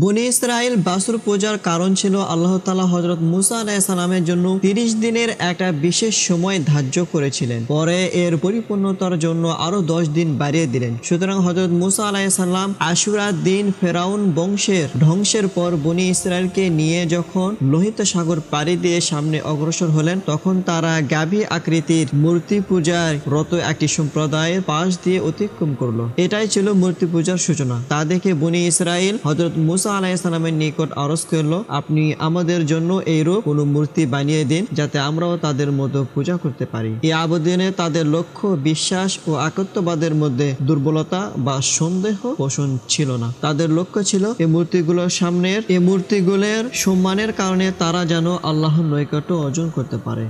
বনি ইসরায়েল বাসুর পূজার কারণ ছিল আল্লাহ তালা হজরত মুসা আলাইসালামের জন্য তিরিশ দিনের একটা বিশেষ সময় ধার্য করেছিলেন। পরে এর পরিপূর্ণতার জন্য আরও দশ দিন বাড়িয়ে দিলেন। সুতরাং হজরত মুসা আলাইসাল্লাম আশুরার দিন ফেরাউন বংশের ধ্বংসের পর বনি ইসরায়েলকে নিয়ে যখন লোহিত সাগর পাড়ি দিয়ে সামনে অগ্রসর হলেন, তখন তারা গাভী আকৃতির মূর্তি পূজার রত একটি সম্প্রদায়ের পাশ দিয়ে অতিক্রম করল। এটাই ছিল মূর্তি পূজার সূচনা। তা দেখে বনি ইসরায়েল হজরত মুসা আলাইসালামের নিকট আরজ করল, আপনি আমাদের জন্য এইরূপ কোনো মূর্তি বানিয়ে দিন, যাতে আমরাও তাদের মতো পূজা করতে পারি। এই আবেদনে তাদের লক্ষ্য, বিশ্বাস ও একত্ববাদের মধ্যে দুর্বলতা বা সন্দেহ পোষণ ছিল না। তাদের লক্ষ্য ছিল এই মূর্তিগুলোর সামনের এই মূর্তিগুলোর সম্মানের কারণে তারা যেন আল্লাহর নৈকট্য অর্জন করতে পারে।